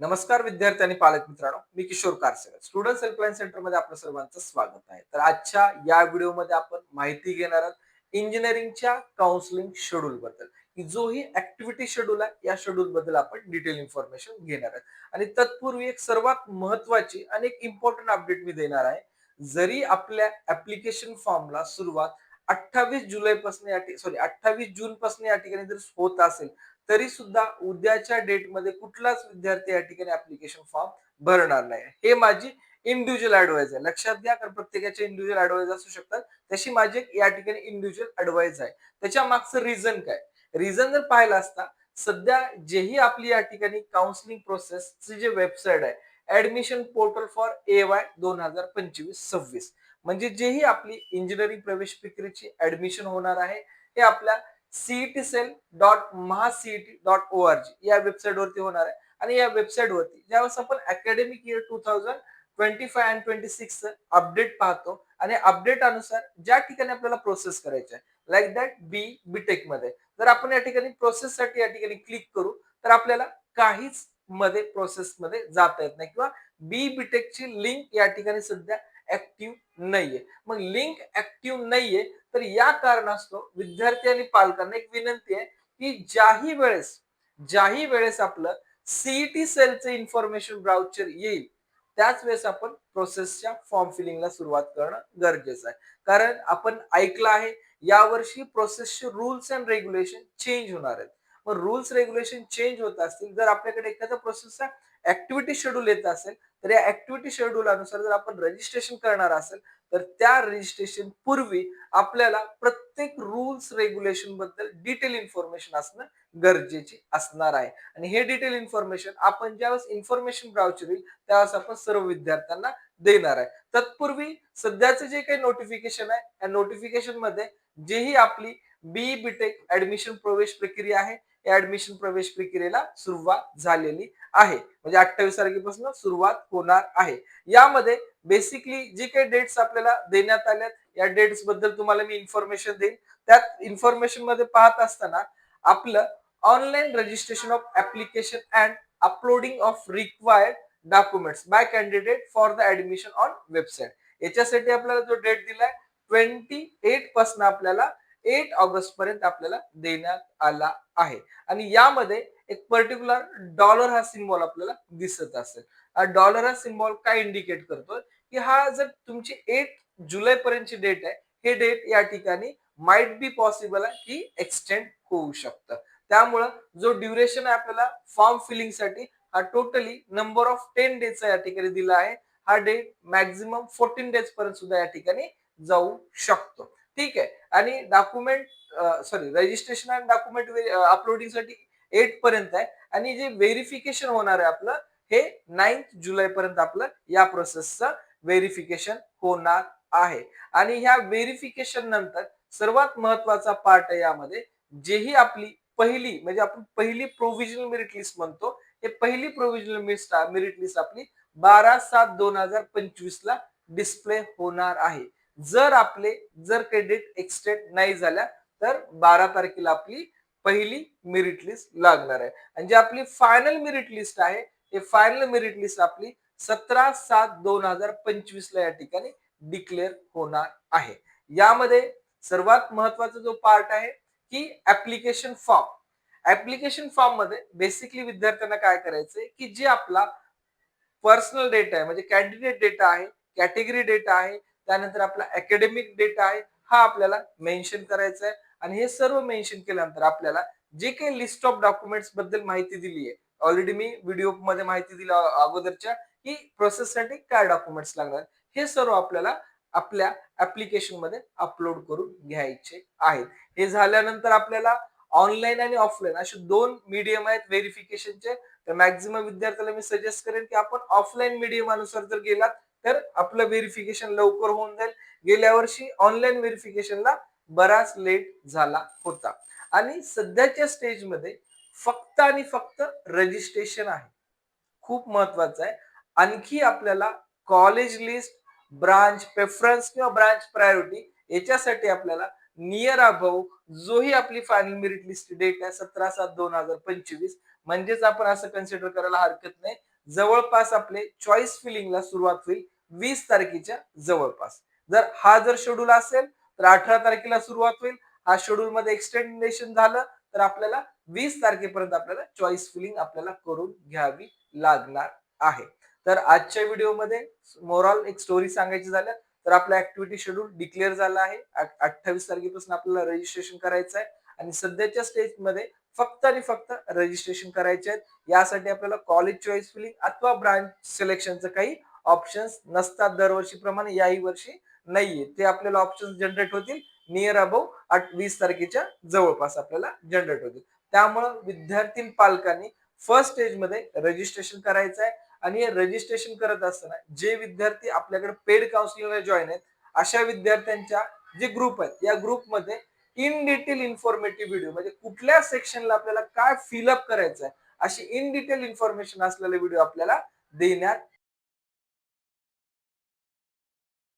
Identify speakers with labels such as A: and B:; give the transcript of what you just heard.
A: नमस्कार विद्यार्थी आणि पालक मित्रांनो मी किशोर कारसेकर. स्टुडंट हेल्पलाईन सेंटरमध्ये आपलं सर्वांचं स्वागत आहे. तर आजच्या या व्हिडिओमध्ये आपण माहिती घेणार आहोत इंजिनिअरिंगच्या काउन्सिलिंग शेड्यूल बद्दल. की जो ही ऍक्टिव्हिटी शेड्यूल आहे या शेड्यूल बद्दल आपण डिटेल इन्फॉर्मेशन घेणार आहोत. आणि तत्पूर्वी एक सर्वात महत्वाची आणि एक इम्पॉर्टंट अपडेट मी देणार आहे. जरी आपल्या ऍप्लिकेशन फॉर्मला सुरुवात अठ्ठावीस जुलै पासून सॉरी अठ्ठावीस जून पासून या ठिकाणी जर होत असेल तरी सुद्धा उद्याच्या डेटमध्ये कुठलाच विद्यार्थी या ठिकाणी ऍप्लिकेशन फॉर्म भरणार नाही. हे माझी इंडिव्हिज्युअल ऍडवाईज आहे. लक्षात घ्या कारण प्रत्येकाचे इंडिव्हिज्युअल ऍडवाईज असू शकतात. तशी माझी या ठिकाणी इंडिव्हिज्युअल ऍडवाईज आहे. त्याच्या मागचं रिझन काय? रिझन जर पाहिलं असता सध्या जेही आपली या ठिकाणी काउन्सिलिंग प्रोसेसची जे वेबसाईट आहे admission portal for A Y दोन हजार पंचवीस सव्वीस म्हणजे जेही आपली इंजिनिअरिंग प्रवेश प्रक्रियेची ऍडमिशन होणार आहे हे आपल्या CET cell dot MahaCET dot O R G या वेबसाईट वरती होणार आहे. आणि या वेबसाईट वरती ज्यावेळेस आपण academic year two thousand twenty five and twenty six update पाहतो आणि अपडेट अनुसार ज्या ठिकाणी आपल्याला प्रोसेस करायचे आहे लाईक दॅट बी बीटेकमध्ये. जर आपण या ठिकाणी प्रोसेस साठी या ठिकाणी क्लिक करू तर आपल्याला काहीच मध्ये प्रोसेस मध्ये जाता येत नाही. किंवा बी बीटेकची लिंक या ठिकाणी सध्या ऍक्टिव्ह नाहीये. मग लिंक ऍक्टिव्ह नाहीये तर या कारणास्तव विद्यार्थी आणि पालकांना एक विनंती आहे की ज्याही वेळेस ज्याही वेळेस आपलं सीईटी सेलचं इन्फॉर्मेशन ब्राउचर येईल त्याच वेळेस आपण प्रोसेसच्या फॉर्म फिलिंगला सुरुवात करणं गरजेचं आहे. कारण आपण ऐकलं आहे यावर्षी प्रोसेसचे रूल्स अँड रेग्युलेशन चेंज होणार आहेत. मग रूल्स रेग्युलेशन चेंज होत असतील जर आपल्याकडे एखादा प्रोसेसचा ऍक्टिव्हिटी शेड्यूल येत असेल तर या ऍक्टिव्हिटी शेड्यूल अनुसार जर आपण रजिस्ट्रेशन करणार असेल तर त्या रजिस्ट्रेशन पूर्वी आपल्याला प्रत्येक रूल्स रेग्युलेशनबद्दल डिटेल इन्फॉर्मेशन असणं गरजेची असणार आहे. आणि हे डिटेल इन्फॉर्मेशन आपण ज्यावेळेस इन्फॉर्मेशन ब्राउचर येईल त्यावेळेस आपण सर्व विद्यार्थ्यांना देणार आहे. तत्पूर्वी सध्याचं जे काही नोटिफिकेशन आहे या नोटिफिकेशनमध्ये जेही आपली बी बीटेक ऍडमिशन प्रवेश प्रक्रिया आहे ऍडमिशन प्रवेश प्रक्रियेला सुरुवात झालेली आहे. म्हणजे अठ्ठावीस तारखेपासून सुरुवात होणार आहे. यामध्ये बेसिकली जे काही डेट्स आपल्याला देण्यात आल्यात या डेट्सबद्दल तुम्हाला मी इन्फॉर्मेशन देईन. त्यात इन्फॉर्मेशनमध्ये पाहत असताना आपलं online registration of application and uploading of required documents by candidate for the admission on website याच्यासाठी आपल्याला जो डेट दिलाय ट्वेंटी एटपासून आपल्याला एट ऑगस्ट पर्यंत आपल्याला देण्यात आला आहे. आणि यामध्ये एक पर्टिक्युलर डॉलर हा सिम्बॉल आपल्याला दिसत असेल. हा डॉलर हा सिम्बॉल काय इंडिकेट करतोय? की हा जर तुमची एट जुलै पर्यंतची डेट आहे हे डेट या ठिकाणी माइट बी पॉसिबल आहे की एक्सटेंड होऊ शकतं. त्यामुळं जो ड्युरेशन आहे आपल्याला फॉर्म फिलिंगसाठी हा टोटली नंबर ऑफ टेन डेजचा या ठिकाणी दिला आहे. हा डेट मॅक्झिमम फोर्टीन डेज पर्यंत सुद्धा या ठिकाणी जाऊ शकतो. ठीक आहे. आणि डॉक्युमेंट सॉरी रजिस्ट्रेशन आणि डॉक्युमेंट अपलोडिंगसाठी एट पर्यंत आहे. आणि जे व्हेरिफिकेशन होणार आहे आपलं हे नाईन्थ जुलै पर्यंत आपलं या प्रोसेसचं व्हेरिफिकेशन होणार आहे. आणि ह्या व्हेरिफिकेशन नंतर सर्वात महत्त्वाचा पार्ट आहे यामध्ये जेही आपली पहिली म्हणजे आपण पहिली प्रोव्हिजनल मेरिट लिस्ट म्हणतो हे पहिली प्रोव्हिजनल मेरिट लिस्ट आपली बारा सात दोन हजार पंचवीस ला डिस्प्ले होणार आहे. जर आपले जर क्रेडिट एक्सटेंड नाही झाल्या तर बारा तारखेला आपली पहिली मेरिट लिस्ट लागणार आहे. आणि जी आपली फायनल मेरिट लिस्ट आहे हे फायनल मेरिट लिस्ट आपली सतरा सात दोन हजार पंचवीस ला या ठिकाणी डिक्लेअर होणार आहे. यामध्ये सर्वात महत्त्वाचा जो पार्ट आहे की ऍप्लिकेशन फॉर्म ऍप्लिकेशन फॉर्ममध्ये बेसिकली विद्यार्थ्यांना काय करायचंय की जे आपला पर्सनल डेटा आहे म्हणजे कॅन्डिडेट डेटा आहे कॅटेगरी डेटा आहे त्यानंतर आपला अकॅडमिक डेटा आहे हा आपल्याला मेन्शन करायचा आहे आणि हे सर्व मेन्शन केल्यानंतर आपल्याला जे काही लिस्ट ऑफ डॉक्युमेंट्सबद्दल माहिती दिली आहे ऑलरेडी मी व्हिडिओमध्ये माहिती दिली अगोदरच्या की प्रोसेससाठी काय डॉक्युमेंट्स लागणार? हे सर्व आपल्याला आपल्या ऍप्लिकेशनमध्ये अपलोड करून घ्यायचे आहेत. हे झाल्यानंतर आपल्याला ऑनलाईन आणि ऑफलाईन असे दोन मीडियम आहेत व्हेरिफिकेशनचे तर मॅक्झिमम विद्यार्थ्याला मी सजेस्ट करेन की आपण ऑफलाईन मीडियम अनुसार जर गेलात तर आपलं व्हेरिफिकेशन लवकर होऊन जाईल. गेल्या वर्षी ऑनलाईन व्हेरिफिकेशनला बराच लेट झाला होता. आणि सध्याच्या स्टेजमध्ये फक्त आणि फक्त रजिस्ट्रेशन आहे. खूप महत्वाचं आहे. आणखी आपल्याला कॉलेज लिस्ट ब्रांच प्रेफरन्स किंवा ब्रांच प्रायोरिटी याच्यासाठी आपल्याला नियर अभाऊ जोही आपली फायनल मेरिट लिस्ट डेट आहे सतरा सात दोन हजार पंचवीस. म्हणजेच आपण असं कन्सिडर करायला हरकत नाही. जवळपास आपले चॉईस फिलिंगला सुरुवात होईल वीस तारखेच्या जवळपास. जर हा जर शेड्यूल असेल तर अठरा तारखेला सुरुवात होईल. हा शेड्यूल मध्ये एक्सटेंडेशन झालं तर आपल्याला वीस तारखेपर्यंत आपल्याला चॉईस फिलिंग आपल्याला करून घ्यावी लागणार आहे. तर आजच्या व्हिडिओमध्ये मोरॉल एक स्टोरी सांगायची झाल्या तर आपला ऍक्टिव्हिटी शेड्यूल डिक्लेअर झालं आहे. अठ्ठावीस तारखेपासून आपल्याला रजिस्ट्रेशन करायचं आहे. आणि सध्याच्या स्टेजमध्ये फक्त आणि फक्त रजिस्ट्रेशन करायचे आहेत. यासाठी आपल्याला कॉलेज चॉईस फिलिंग अथवा ब्रांच सिलेक्शनचं काही ऑप्शन्स नसतात दरवर्षीप्रमाणे. याही वर्षी नाहीये. ते आपल्याला ऑप्शन्स जनरेट होतील. नियर अबव वीस तारखेच्या जवळपास आपल्याला जनरेट होतील. त्यामुळं विद्यार्थी पालकांनी फर्स्ट स्टेजमध्ये रजिस्ट्रेशन करायचं आहे. आणि रजिस्ट्रेशन करत असताना जे विद्यार्थी आपल्याकडे पेड काउन्सिलिंगला जॉईन आहेत अशा विद्यार्थ्यांच्या जे ग्रुप आहेत या ग्रुपमध्ये इन डिटेल इन्फॉर्मेटिव्ह व्हिडिओ म्हणजे कुठल्या सेक्शनला आपल्याला काय फिलअप करायचं आहे अशी इन डिटेल इन्फॉर्मेशन असलेले व्हिडिओ आपल्याला देण्यात